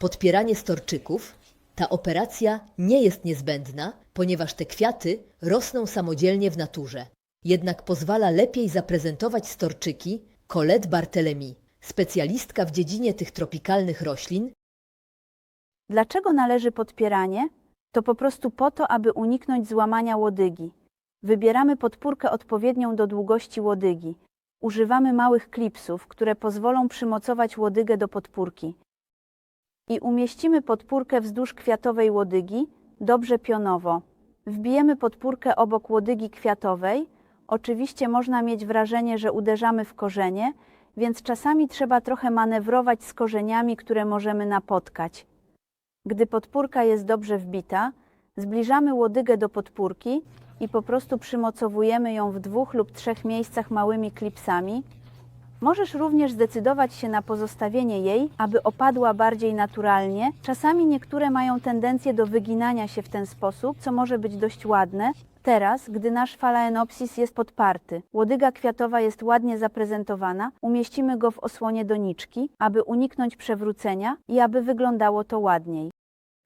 podpieranie storczyków, ta operacja nie jest niezbędna, ponieważ te kwiaty rosną samodzielnie w naturze. Jednak pozwala lepiej zaprezentować storczyki Colette Barthelemy, specjalistka w dziedzinie tych tropikalnych roślin, Dlaczego należy podpieranie? To po prostu po to, aby uniknąć złamania łodygi. Wybieramy podpórkę odpowiednią do długości łodygi. Używamy małych klipsów, które pozwolą przymocować łodygę do podpórki. I umieścimy podpórkę wzdłuż kwiatowej łodygi, dobrze pionowo. Wbijemy podpórkę obok łodygi kwiatowej. Oczywiście można mieć wrażenie, że uderzamy w korzenie, więc czasami trzeba trochę manewrować z korzeniami, które możemy napotkać. Gdy podpórka jest dobrze wbita, zbliżamy łodygę do podpórki i po prostu przymocowujemy ją w dwóch lub trzech miejscach małymi klipsami. Możesz również zdecydować się na pozostawienie jej, aby opadła bardziej naturalnie. Czasami niektóre mają tendencję do wyginania się w ten sposób, co może być dość ładne. Teraz, gdy nasz phalaenopsis jest podparty, łodyga kwiatowa jest ładnie zaprezentowana, umieścimy go w osłonie doniczki, aby uniknąć przewrócenia i aby wyglądało to ładniej.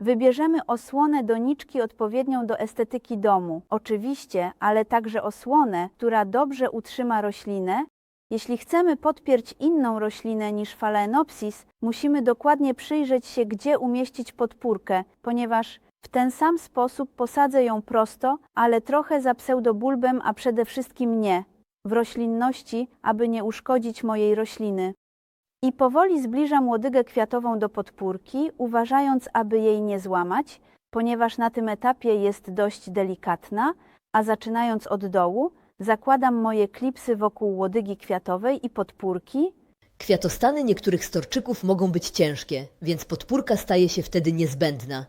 Wybierzemy osłonę doniczki odpowiednią do estetyki domu, oczywiście, ale także osłonę, która dobrze utrzyma roślinę. Jeśli chcemy podpierć inną roślinę niż phalaenopsis, musimy dokładnie przyjrzeć się, gdzie umieścić podpórkę, ponieważ w ten sam sposób posadzę ją prosto, ale trochę za pseudobulbem, a przede wszystkim nie, w roślinności, aby nie uszkodzić mojej rośliny. I powoli zbliżam łodygę kwiatową do podpórki, uważając, aby jej nie złamać, ponieważ na tym etapie jest dość delikatna, a zaczynając od dołu, zakładam moje klipsy wokół łodygi kwiatowej i podpórki. Kwiatostany niektórych storczyków mogą być ciężkie, więc podpórka staje się wtedy niezbędna.